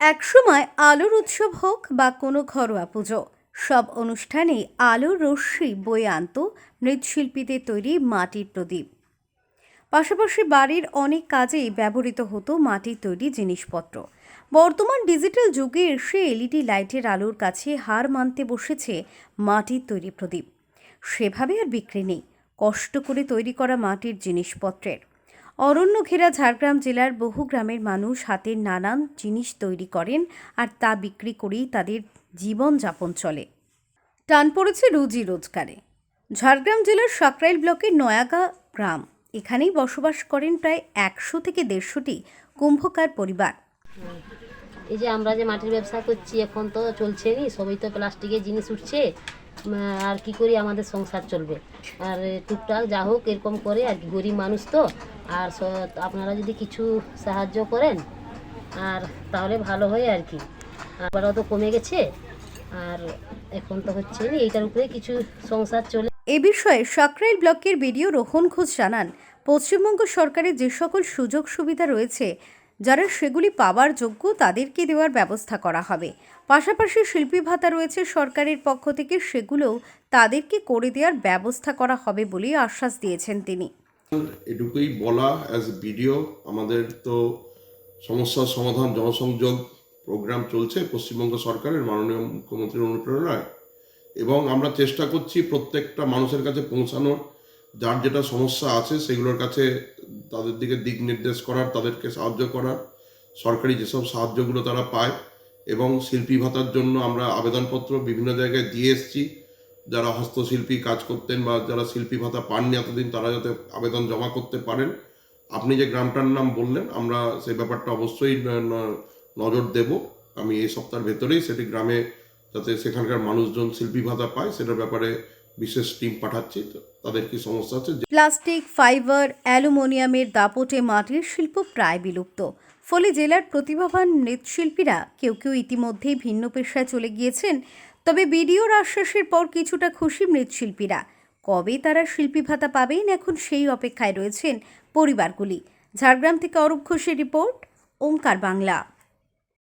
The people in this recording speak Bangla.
একসময় আলোর উৎসব হোক বা কোনো ঘরোয়া পুজো, সব অনুষ্ঠানে আলোর রশ্মি বয়ে আনত মৃৎশিল্পীদের তৈরি মাটির প্রদীপ। পাশাপাশি বাড়ির অনেক কাজেই ব্যবহৃত হতো মাটির তৈরি জিনিসপত্র। বর্তমান ডিজিটাল যুগে এসে এলইডি লাইটের আলোর কাছে হার মানতে বসেছে মাটির তৈরি প্রদীপ। সেভাবে আর বিক্রি নেই। কষ্ট করে তৈরি করা মাটির জিনিসপত্রের অরণ্য ঘেরা ঝাড়গ্রাম জেলার বহু গ্রামের মানুষ হাতের নানান জিনিস তৈরি করেন আর তা বিক্রি করেই তাদের জীবনযাপন চলে। টান পড়েছে রুজি রোজগারে। ঝাড়গ্রাম জেলার সাকরাইল ব্লকের নয়াগা গ্রাম, এখানেই বসবাস করেন প্রায় একশো থেকে দেড়শোটি কুম্ভকার পরিবার। এই যে আমরা যে মাটির ব্যবসা করছি, এখন তো চলছে নি, সবই তো প্লাস্টিকের জিনিস উঠছে। আর কি করি? আমাদের সংসার চলবে। আর টুকটাক যা হোক এরকম করে, আর গরিব মানুষ তো। আর আপনারা যদি কিছু সাহায্য করেন, আর তাহলে ভালো হয় আর কি। আবার তো কমে গেছে। আর এখন তো হচ্ছে এইটার উপরে কিছু সংসার চলে। এ বিষয়ে সাকরাইল ব্লকের বিডিও রোহন ঘোষ জানান, পশ্চিমবঙ্গ সরকারের যে সকল সুযোগ সুবিধা রয়েছে যারা সেগুলি পাওয়ার যোগ্য তাদেরকে দেওয়ার ব্যবস্থা করা হবে। পাশাপাশি শিল্পী ভাতা রয়েছে সরকারের পক্ষ থেকে, সেগুলোও তাদেরকে করে দেওয়ার ব্যবস্থা করা হবে বলে আশ্বাস দিয়েছেন তিনি। এটুকুই বলা অ্যাজ ভিডিও আমাদের তো সমস্যার সমাধান, জনসংযোগ প্রোগ্রাম চলছে পশ্চিমবঙ্গ সরকারের মাননীয় মুখ্যমন্ত্রীর অনুপ্রেরণায়। এবং আমরা চেষ্টা করছি প্রত্যেকটা মানুষের কাছে পৌঁছানোর, যার যেটা সমস্যা আছে সেগুলোর কাছে তাদের দিকে দিক নির্দেশ করার, তাদেরকে সাহায্য করার, সরকারি যেসব সাহায্যগুলো তারা পায় এবং শিল্পী ভাতার জন্য আমরা আবেদনপত্র বিভিন্ন জায়গায় দিয়ে এসেছি। যারা হস্তশিল্পী কাজ করতেন বা যারা শিল্পী ভাতা পাননি এতদিন, তারা যাতে আবেদন জমা করতে পারেন। আপনি যে গ্রামটার নাম বললেন, আমরা সেই ব্যাপারটা অবশ্যই নজর দেব। আমি এই সপ্তাহের ভেতরেই সেটি গ্রামে যাতে সেখানকার মানুষজন শিল্পী ভাতা পায়, সেটার ব্যাপারে বিশেষ টিম পাঠাচ্ছি, তো তাদের কি সমস্যা আছে? প্লাস্টিক, ফাইবার, অ্যালুমিনিয়ামের দাপটে মাটির শিল্প প্রায় বিলুপ্ত। ফলে জেলার প্রতিভাবান মৃৎশিল্পীরা কেউ কেউ ইতিমধ্যেই ভিন্ন পেশায় চলে গিয়েছেন, তবে বিডিওর আশ্বাসের পর কিছুটা খুশি মৃৎশিল্পীরা। কবে তারা শিল্পী ভাতা পাবেন এখন সেই অপেক্ষায় রয়েছেন পরিবারগুলি। ঝাড়গ্রাম থেকে অরূপ ঘোষের রিপোর্ট, ওঙ্কার বাংলা।